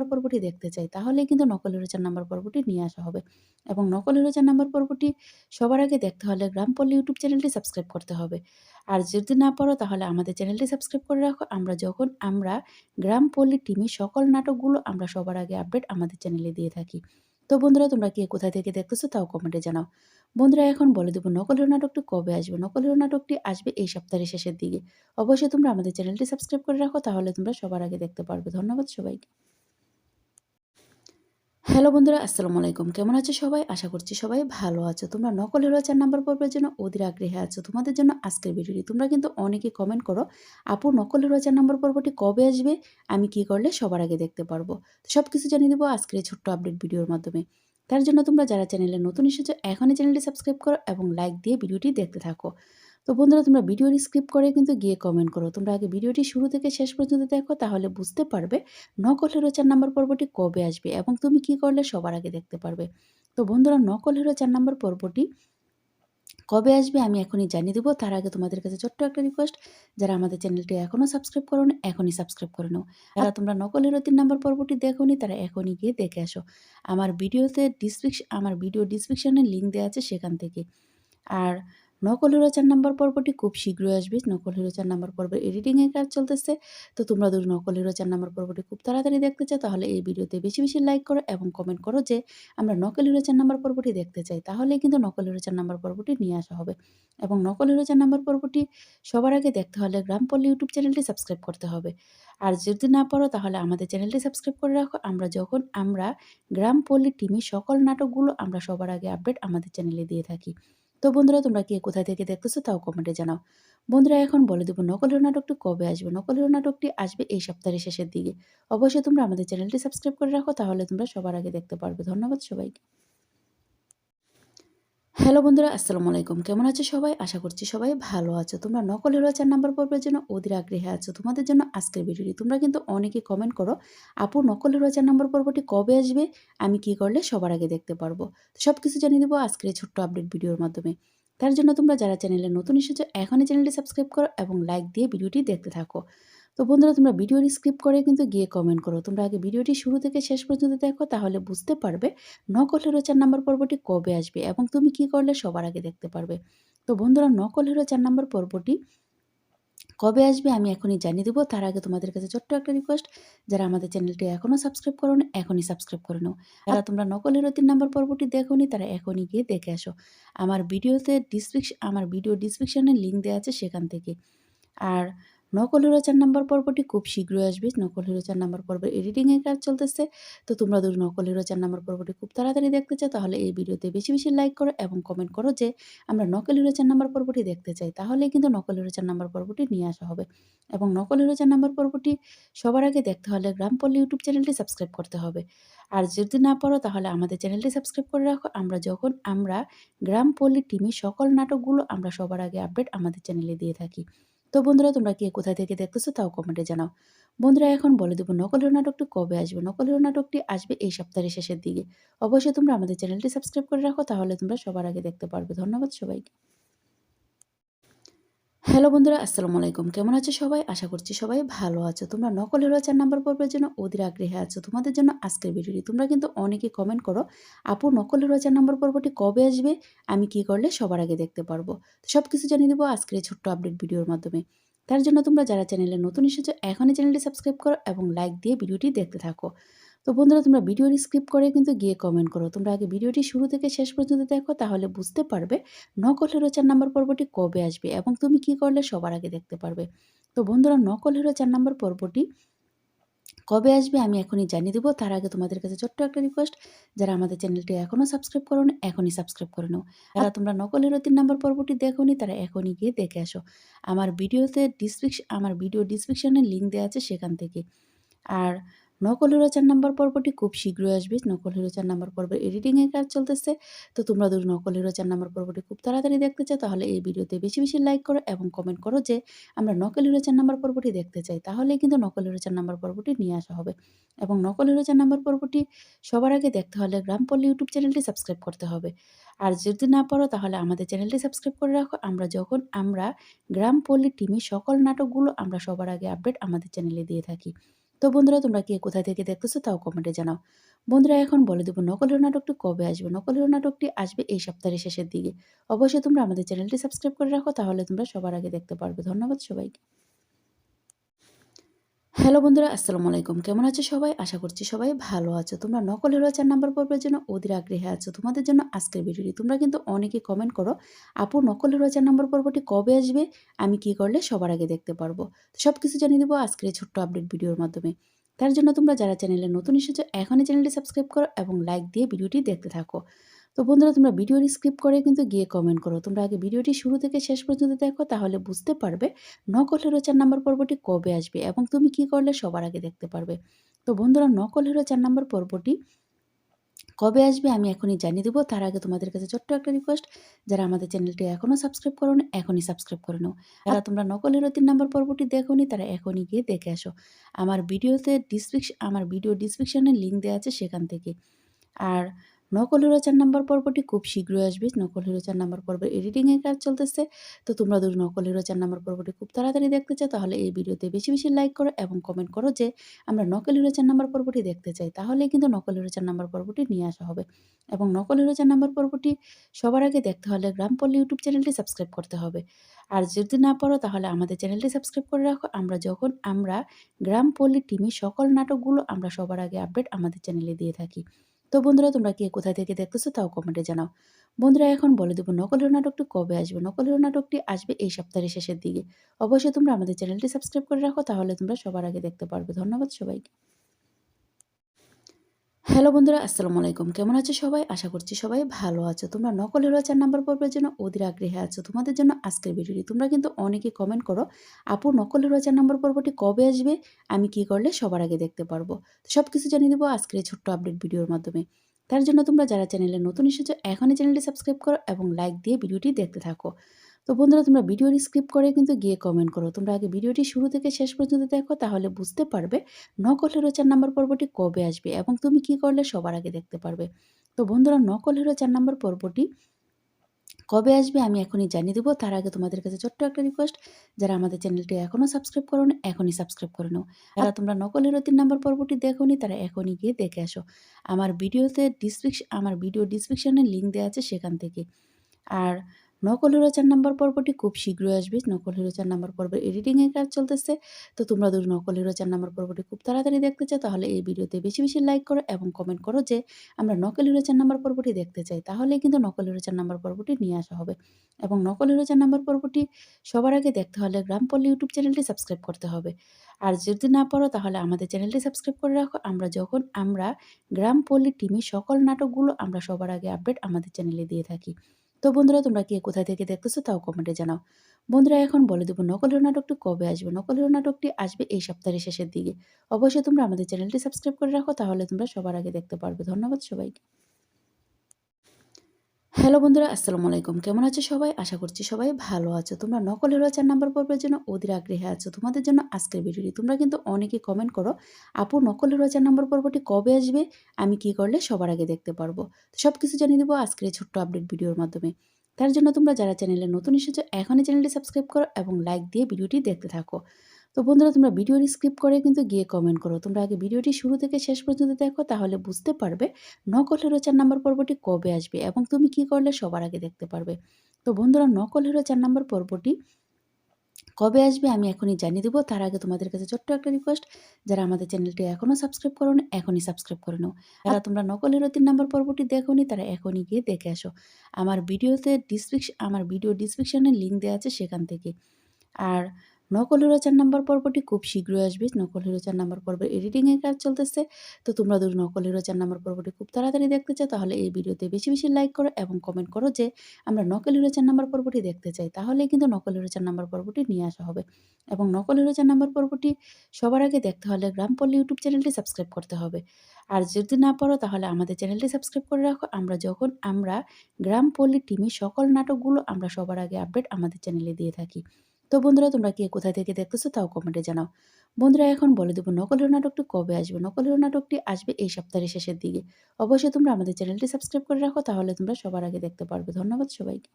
Number পর্বটি দেখতে চাই তাহলে কিন্তু নকল হিরো নাম্বার পর্বটি নিয়ে আসা হবে। এবং নকল হিরো নাম্বার পর্বটি সবার আগে দেখতে হলে গ্রামপল্লী ইউটিউব চ্যানেলটি সাবস্ক্রাইব করতে হবে। আর যদি না পারো, তাহলে আমাদের চ্যানেলটি সাবস্ক্রাইব করে রাখো। আমরা যখন, আমরা গ্রামপল্লী টিমে সকল নাটকগুলো আমরা সবার আগে আপডেট আমাদের চ্যানেলে দিয়ে থাকি। তো বন্ধুরা, তোমরা কে কোথা থেকে দেখতেছো তাও কমেন্টে জানাও। বন্ধুরা, এখন বলে দেবো নকল হিরো নাটকটি কবে আসবে? নকল হিরো নাটকটি আসবে এই সপ্তাহের শেষের দিকে। অবশ্যই তোমরা আমাদের চ্যানেলটি সাবস্ক্রাইব করে রাখো, তাহলে তোমরা সবার আগে দেখতে পারবে। ধন্যবাদ সবাইকে। হ্যালো বন্ধুরা, আসসালামু আলাইকুম। কেমন আছো সবাই? আশা করছি সবাই ভালো আছো। তোমরা নকল হিরো চার নাম্বার পর্বের জন্য অধীর আগ্রহে আছো। তোমাদের জন্য আজকের ভিডিওটি তোমরা কিন্তু অনেকে কমেন্ট করো, আপু, নকল হিরো চার নাম্বার পর্বটি কবে আসবে? আমি কি করলে সবার আগে দেখতে পারব? তো সব কিছু জানিয়ে দেবো আজকের এই ছোট্ট আপডেট ভিডিওর মাধ্যমে। তার জন্য তোমরা যারা চ্যানেলে নতুন এসেছ, এখনই চ্যানেলটি সাবস্ক্রাইব করো এবং লাইক দিয়ে ভিডিওটি দেখতে থাকো। তো বন্ধুরা, তোমরা ভিডিওটি স্কিপ করে কিন্তু গিয়ে কমেন্ট করো। তোমরা আগে ভিডিওটি শুরু থেকে শেষ পর্যন্ত দেখো, তাহলে বুঝতে পারবে নকল হিরো চার নাম্বার পর্বটি কবে আসবে এবং তুমি কি করলে সবার আগে দেখতে পারবে। তো বন্ধুরা, নকল হিরো চার নাম্বার পর্বটি কবে আসবে আমি এখনই জানিয়ে দেবো। তার আগে তোমাদের কাছে ছোট্ট একটা রিকোয়েস্ট যারা আমাদের চ্যানেলটি এখনও সাবস্ক্রাইব করো না এখনই সাবস্ক্রাইব করে নাও। যারা তোমরা নকল হিরো তিন নাম্বার পর্বটি দেখোনি, তারা এখনই গিয়ে দেখে আসো। আমার ভিডিওতে ডিসক্রিপশন আমার ভিডিও ডিসক্রিপশনে লিঙ্ক দেওয়া আছে সেখান থেকে। আর নকল হিরো চার নাম্বার পর্বটি খুব শীঘ্রই আসবে। নকল হিরো চার নাম্বার পর্বের এডিটিংয়ের কাজ চলতেছে। তো তোমরা যদি নকল হিরো চার নাম্বার পর্বটি খুব তাড়াতাড়ি দেখতে চাও, তাহলে এই ভিডিওতে বেশি বেশি লাইক করো এবং কমেন্ট করো যে আমরা নকল হিরো চার নাম্বার পর্বটি দেখতে চাই। তাহলে কিন্তু নকল হিরো চার নাম্বার পর্বটি নিয়ে আসা হবে। এবং নকল হিরো চার নাম্বার পর্বটি সবার আগে দেখতে হলে গ্রামপল্লী ইউটিউব চ্যানেলটি সাবস্ক্রাইব করতে হবে। আর যদি না পারো, তাহলে আমাদের চ্যানেলটি সাবস্ক্রাইব করে রাখো। আমরা যখন, আমরা গ্রামপল্লী টিমে সকল নাটকগুলো আমরা সবার আগে আপডেট আমাদের চ্যানেলে দিয়ে থাকি। তো বন্ধুরা, তোমরা কে কোথা থেকে দেখতেছো তাও কমেন্টে জানাও। বন্ধুরা, এখন বলে দেবো নকল নাটকটি কবে আসবে? নকল নাটকটি আসবে এই সপ্তাহের শেষের দিকে। অবশ্যই তোমরা আমাদের চ্যানেলটি সাবস্ক্রাইব করে রাখো, তাহলে তোমরা সবার আগে দেখতে পারবে। ধন্যবাদ সবাইকে। হ্যালো বন্ধুরা, আসসালামু আলাইকুম। কেমন আছো সবাই? আশা করছি সবাই ভালো আছো। তোমরা নকল হিরো চার নাম্বার পর্বের জন্য অধীর আগ্রহে আছো। তোমাদের জন্য আজকের ভিডিওটি। তোমরা কিন্তু অনেকে কমেন্ট করো, আপু, নকল হিরো চার নাম্বার পর্বটি কবে আসবে? আমি কি করলে সবার আগে দেখতে পারব? সব কিছু জানিয়ে দেবো আজকের এই ছোট্ট আপডেট ভিডিওর মাধ্যমে। তার জন্য তোমরা যারা চ্যানেলে নতুন এসেছ, এখনই চ্যানেলটি সাবস্ক্রাইব করো এবং লাইক দিয়ে ভিডিওটি দেখতে থাকো। তো বন্ধুরা, তোমরা ভিডিওটি স্কিপ করে কিন্তু গিয়ে কমেন্ট করো। তোমরা আগে ভিডিওটি শুরু থেকে শেষ পর্যন্ত দেখো, তাহলে বুঝতে পারবে নকল হিরো চার নাম্বার পর্বটি কবে আসবে এবং তুমি কি করলে সবার আগে দেখতে পারবে। তো বন্ধুরা, নকল হিরো চার নাম্বার পর্বটি কবে আসবে আমি এখনই জানিয়ে দেবো। তার আগে তোমাদের কাছে ছোট্ট একটা রিকোয়েস্ট যারা আমাদের চ্যানেলটি এখনও সাবস্ক্রাইব করো না এখনই সাবস্ক্রাইব করে নাও। যারা তোমরা নকল হিরো তিন নাম্বার পর্বটি দেখোনি, তারা এখনই গিয়ে দেখে আসো। আমার ভিডিওতে ডিসক্রিপশন আমার ভিডিও ডিসক্রিপশনে লিঙ্ক দেওয়া আছে সেখান থেকে। আর নকল হিরো চার নাম্বার পর্বটি খুব শীঘ্রই আসবে। নকল হিরো চার নাম্বার পর্বের এডিটিংয়ের কাজ চলতেছে। তো তোমরা যদি নকল হিরো চার নাম্বার পর্বটি খুব তাড়াতাড়ি দেখতে চাও, তাহলে এই ভিডিওতে বেশি বেশি লাইক করো এবং কমেন্ট করো যে আমরা নকল হিরো চার নাম্বার পর্বটি দেখতে চাই। তাহলে কিন্তু নকল হিরো চার নাম্বার পর্বটি নিয়ে আসা হবে। এবং নকল হিরো চার নাম্বার পর্বটি সবার আগে দেখতে হলে গ্রামপল্লী ইউটিউব চ্যানেলটি সাবস্ক্রাইব করতে হবে। আর যদি না পারো, তাহলে আমাদের চ্যানেলটি সাবস্ক্রাইব করে রাখো। আমরা যখন আমরা গ্রামপল্লী টিমে সকল নাটকগুলো আমরা সবার আগে আপডেট আমাদের চ্যানেলে দিয়ে থাকি। তো বন্ধুরা, তোমরা কে কোথা থেকে দেখতেছো তাও কমেন্টে জানাও। বন্ধুরা, এখন বলে দেবো নকলের নাটকটি কবে আসবে? নকলের নাটকটি আসবে এই সপ্তাহের শেষের দিকে। অবশ্যই তোমরা আমাদের চ্যানেলটি সাবস্ক্রাইব করে রাখো, তাহলে তোমরা সবার আগে দেখতে পারবে। ধন্যবাদ সবাইকে। হ্যালো বন্ধুরা, আসসালামু আলাইকুম। কেমন আছো সবাই? আশা করছি সবাই ভালো আছো। তোমরা নকল হিরো চার নাম্বার পর্বের জন্য অধীর আগ্রহে আছো। তোমাদের জন্য আজকের ভিডিওটি তোমরা কিন্তু অনেকে কমেন্ট করো, আপু, নকল হিরো চার নাম্বার পর্বটি কবে আসবে? আমি কি করলে সবার আগে দেখতে পারব? তো সব কিছু জানিয়ে দেবো আজকের এই ছোট্ট আপডেট ভিডিওর মাধ্যমে। তার জন্য তোমরা যারা চ্যানেলে নতুন এসেছ, এখনই চ্যানেলটি সাবস্ক্রাইব করো এবং লাইক দিয়ে ভিডিওটি দেখতে থাকো। তো বন্ধুরা তোমরা ভিডিওটি স্কিপ করে কিন্তু গিয়ে কমেন্ট করো। তোমরা আগে ভিডিওটি শুরু থেকে শেষ পর্যন্ত দেখো তাহলে বুঝতে পারবে নকল হিরো চার নাম্বার পর্বটি কবে আসবে এবং তুমি কি করলে সবার আগে দেখতে পারবে। তো বন্ধুরা নকল হিরো চার নাম্বার পর্বটি কবে আসবে আমি এখনই জানিয়ে দেবো। তার আগে তোমাদের কাছে ছোট্ট একটা রিকোয়েস্ট যারা আমাদের চ্যানেলটি এখনও সাবস্ক্রাইব করো না এখনই সাবস্ক্রাইব করে নাও। যারা তোমরা নকল হিরো তিন নাম্বার পর্বটি দেখোনি তারা এখনই গিয়ে দেখে আসো। আমার ভিডিওতে ডিসক্রিপশন আমার ভিডিও ডিসক্রিপশনে লিঙ্ক দেওয়া আছে সেখান থেকে। আর নকল হিরো চার নাম্বার পর্বটি খুব শীঘ্রই আসবে। নকল হিরো চার নাম্বার পর্বের এডিটিংয়ের কাজ চলতেছে। তো তোমরা যদি নকল হিরো চার নাম্বার পর্বটি খুব তাড়াতাড়ি দেখতে চাও, তাহলে এই ভিডিওতে বেশি বেশি লাইক করো এবং কমেন্ট করো যে আমরা নকল হিরো চার নাম্বার পর্বটি দেখতে চাই। তাহলে কিন্তু নকল হিরো চার নাম্বার পর্বটি নিয়ে আসা হবে। এবং নকল হিরো চার নাম্বার পর্বটি সবার আগে দেখতে হলে গ্রামপল্লী ইউটিউব চ্যানেলটি সাবস্ক্রাইব করতে হবে। আর যদি না পারো, তাহলে আমাদের চ্যানেলটি সাবস্ক্রাইব করে রাখো। আমরা যখন আমরা গ্রামপল্লী টিমে সকল নাটকগুলো আমরা সবার আগে আপডেট আমাদের চ্যানেলে দিয়ে থাকি। তো বন্ধুরা, তোমরা কে কোথা থেকে দেখতেছো তাও কমেন্টে জানাও। বন্ধুরা, এখন বলে দেবো নকলের নাটকটি কবে আসবে? নকলের নাটকটি আসবে এই সপ্তাহের শেষের দিকে। অবশ্যই তোমরা আমাদের চ্যানেলটি সাবস্ক্রাইব করে রাখো, তাহলে তোমরা সবার আগে দেখতে পারবে। ধন্যবাদ সবাইকে। হ্যালো বন্ধুরা, আসসালামু আলাইকুম। কেমন আছো সবাই? আশা করছি সবাই ভালো আছো। তোমরা নকল হিরো চার নাম্বার পর্বের জন্য অধীর আগ্রহে আছো। তোমাদের জন্য আজকের ভিডিওটি তোমরা কিন্তু অনেকে কমেন্ট করো, আপু, নকল হিরো চার নাম্বার পর্বটি কবে আসবে? আমি কি করলে সবার আগে দেখতে পারব? সব কিছু জানিয়ে দেবো আজকের এই ছোট্ট আপডেট ভিডিওর মাধ্যমে। তার জন্য তোমরা যারা চ্যানেলে নতুন এসেছ, এখনই চ্যানেলটি সাবস্ক্রাইব করো এবং লাইক দিয়ে ভিডিওটি দেখতে থাকো। তো বন্ধুরা, তোমরা ভিডিওর স্কিপ করে কিন্তু গিয়ে কমেন্ট করো। তোমরা আগে ভিডিওটি শুরু থেকে শেষ পর্যন্ত দেখো, তাহলে বুঝতে পারবে নকল হিরো চার নাম্বার পর্বটি কবে আসবে এবং তুমি কি করলে সবার আগে দেখতে পারবে। তো বন্ধুরা, নকল হিরো চার নাম্বার পর্বটি কবে আসবে আমি এখনই জানিয়ে দেবো। তার আগে তোমাদের কাছে ছোট্ট একটা রিকোয়েস্ট যারা আমাদের চ্যানেলটি এখনও সাবস্ক্রাইব করো না এখনই সাবস্ক্রাইব করে নাও। যারা তোমরা নকল হিরো তিন নাম্বার পর্বটি দেখোনি, তারা এখনই গিয়ে দেখে আসো। আমার ভিডিওতে ডিসক্রিপশন আমার ভিডিও ডিসক্রিপশানে লিঙ্ক দেওয়া আছে সেখান থেকে। আর নকল হিরো চার নাম্বার পর্বটি খুব শীঘ্রই আসবে। নকল হিরো চার নাম্বার পর্বের এডিটিংয়ের কাজ চলতেছে। তো তোমরা যদি নকল হিরো চার নাম্বার পর্বটি খুব তাড়াতাড়ি দেখতে চাও, তাহলে এই ভিডিওতে বেশি বেশি লাইক করো এবং কমেন্ট করো যে আমরা নকল হিরো চার নাম্বার পর্বটি দেখতে চাই। তাহলে কিন্তু নকল হিরো চার নাম্বার পর্বটি নিয়ে আসা হবে। এবং নকল হিরো চার নাম্বার পর্বটি সবার আগে দেখতে হলে গ্রামপল্লী ইউটিউব চ্যানেলটি সাবস্ক্রাইব করতে হবে। আর যদি না পারো, তাহলে আমাদের চ্যানেলটি সাবস্ক্রাইব করে রাখো। আমরা যখন আমরা গ্রামপল্লী টিমের সকল নাটকগুলো আমরা সবার আগে আপডেট আমাদের চ্যানেলে দিয়ে থাকি। তো বন্ধুরা, তোমরা কে কোথা থেকে দেখতেছো তাও কমেন্টে জানাও। বন্ধুরা, এখন বলে দেবো নকলের নাটকটি কবে আসবে? নকলের নাটকটি আসবে এই সপ্তাহের শেষের দিকে। অবশ্যই তোমরা আমাদের চ্যানেলটি সাবস্ক্রাইব করে রাখো, তাহলে তোমরা সবার আগে দেখতে পারবে। ধন্যবাদ সবাইকে। হ্যালো বন্ধুরা, আসসালামু আলাইকুম। কেমন আছো সবাই? আশা করছি সবাই ভালো আছো। তোমরা নকল হিরো চার নাম্বার পর্বের জন্য অধীর আগ্রহে আছো। তোমাদের জন্য আজকের ভিডিওটি। তোমরা কিন্তু অনেকে কমেন্ট করো, আপু, নকল হিরো চার নাম্বার পর্বটি কবে আসবে? আমি কি করলে সবার আগে দেখতে পারব? সব কিছু জানিয়ে দেবো আজকের এই ছোট্ট আপডেট ভিডিওর মাধ্যমে। তার জন্য তোমরা যারা চ্যানেলে নতুন এসেছ, এখনই চ্যানেলটি সাবস্ক্রাইব করো এবং লাইক দিয়ে ভিডিওটি দেখতে থাকো। তো বন্ধুরা, তোমরা ভিডিওর স্কিপ করে কিন্তু গিয়ে কমেন্ট করো। তোমরা আগে ভিডিওটি শুরু থেকে শেষ পর্যন্ত দেখো, তাহলে বুঝতে পারবে নকল হিরো চার নাম্বার পর্বটি কবে আসবে এবং তুমি কি করলে সবার আগে দেখতে পারবে। তো বন্ধুরা, নকল হিরো চার নাম্বার পর্বটি কবে আসবে আমি এখনই জানিয়ে দেবো। তার আগে তোমাদের কাছে ছোট্ট একটা রিকোয়েস্ট যারা আমাদের চ্যানেলটি এখনও সাবস্ক্রাইব করো না এখনই সাবস্ক্রাইব করে নাও। যারা তোমরা নকল হিরো তিন নাম্বার পর্বটি দেখোনি, তারা এখনই গিয়ে দেখে আসো। আমার ভিডিওতে ডিসক্রিপশন আমার ভিডিও ডিসক্রিপশানে লিঙ্ক দেওয়া আছে সেখান থেকে। আর নকল হিরো চার নাম্বার পর্বটি খুব শীঘ্রই আসবে। নকল হিরো চার নাম্বার পর্বের এডিটিংয়ের কাজ চলতেছে। তো তোমরা যদি নকল হিরো চার নাম্বার পর্বটি খুব তাড়াতাড়ি দেখতে চাও, তাহলে এই ভিডিওতে বেশি বেশি লাইক করো এবং কমেন্ট করো যে আমরা নকল হিরো চার নাম্বার পর্বটি দেখতে চাই। তাহলে কিন্তু নকল হিরো চার নাম্বার পর্বটি নিয়ে আসা হবে। এবং নকল হিরো চার নাম্বার পর্বটি সবার আগে দেখতে হলে গ্রামপল্লী ইউটিউব চ্যানেলটি সাবস্ক্রাইব করতে হবে। আর যদি না পারো, তাহলে আমাদের চ্যানেলটি সাবস্ক্রাইব করে রাখো। আমরা যখন, আমরা গ্রামপল্লী টিমের সকল নাটকগুলো আমরা সবার আগে আপডেট আমাদের চ্যানেলে দিয়ে থাকি। তো বন্ধুরা, তোমরা কে কোথা থেকে দেখতেছো তাও কমেন্টে জানাও। বন্ধুরা, এখন বলে দেবো নকল নাটকটি কবে আসবে? নকল নাটকটি আসবে এই সপ্তাহের শেষের দিকে। অবশ্যই তোমরা আমাদের চ্যানেলটি সাবস্ক্রাইব করে রাখো, তাহলে তোমরা সবার আগে দেখতে পারবে। ধন্যবাদ সবাইকে। হ্যালো বন্ধুরা, আসসালামু আলাইকুম। কেমন আছো সবাই? আশা করছি সবাই ভালো আছো। তোমরা নকল হিরো চার নাম্বার পর্বের জন্য অধীর আগ্রহে আছো। তোমাদের জন্য আজকের ভিডিওটি তোমরা কিন্তু অনেকে কমেন্ট করো, আপু, নকল হিরো চার নাম্বার পর্বটি কবে আসবে? আমি কি করলে সবার আগে দেখতে পারব? সব কিছু জানিয়ে দেবো আজকের এই ছোট্ট আপডেট ভিডিওর মাধ্যমে। তার জন্য তোমরা যারা চ্যানেলে নতুন এসেছ, এখনই চ্যানেলটি সাবস্ক্রাইব করো এবং লাইক দিয়ে ভিডিওটি দেখতে থাকো। তো বন্ধুরা, তোমরা ভিডিওর স্কিপ করে কিন্তু গিয়ে কমেন্ট করো। তোমরা আগে ভিডিওটি শুরু থেকে শেষ পর্যন্ত দেখো, তাহলে বুঝতে পারবে নকল হিরো চার নাম্বার পর্বটি কবে আসবে এবং তুমি কি করলে সবার আগে দেখতে পারবে। তো বন্ধুরা, নকল হিরো চার নাম্বার পর্বটি কবে আসবে আমি এখনই জানিয়ে দেবো। তার আগে তোমাদের কাছে ছোট্ট একটা রিকোয়েস্ট যারা আমাদের চ্যানেলটি এখনও সাবস্ক্রাইব করো না এখনই সাবস্ক্রাইব করে নাও। যারা তোমরা নকল হিরো তিন নাম্বার পর্বটি দেখোনি, তারা এখনই গিয়ে দেখে আসো। আমার ভিডিওতে ডিসক্রিপশন আমার ভিডিও ডিসক্রিপশানে লিঙ্ক দেওয়া আছে সেখান থেকে। আর নকল হিরো চার নাম্বার পর্বটি খুব শীঘ্রই আসবে। নকল হিরো চার নাম্বার পর্বের এডিটিংয়ের কাজ চলতেছে। তো তোমরা যদি নকল হিরো চার নাম্বার পর্বটি খুব তাড়াতাড়ি দেখতে চাও, তাহলে এই ভিডিওতে বেশি বেশি লাইক করো এবং কমেন্ট করো যে আমরা নকল হিরো চার নাম্বার পর্বটি দেখতে চাই। তাহলে কিন্তু নকল হিরো চার নাম্বার পর্বটি নিয়ে আসা হবে। এবং নকল হিরো চার নাম্বার পর্বটি সবার আগে দেখতে হলে গ্রামপল্লী ইউটিউব চ্যানেলটি সাবস্ক্রাইব করতে হবে। আর যদি না পারো, তাহলে আমাদের চ্যানেলটি সাবস্ক্রাইব করে রাখো। আমরা যখন আমরা গ্রামপল্লী টিমের সকল নাটকগুলো আমরা সবার আগে আপডেট আমাদের চ্যানেলে দিয়ে থাকি। তো বন্ধুরা, তোমরা কে কোথা থেকে দেখতেছো তাও কমেন্টে জানাও। বন্ধুরা, এখন বলে দেবো নকলের নাটকটি কবে আসবে? নকলের নাটকটি আসবে এই সপ্তাহের শেষের দিকে। অবশ্যই তোমরা আমাদের চ্যানেলটি সাবস্ক্রাইব করে রাখো, তাহলে তোমরা সবার আগে দেখতে পারবে। ধন্যবাদ সবাইকে।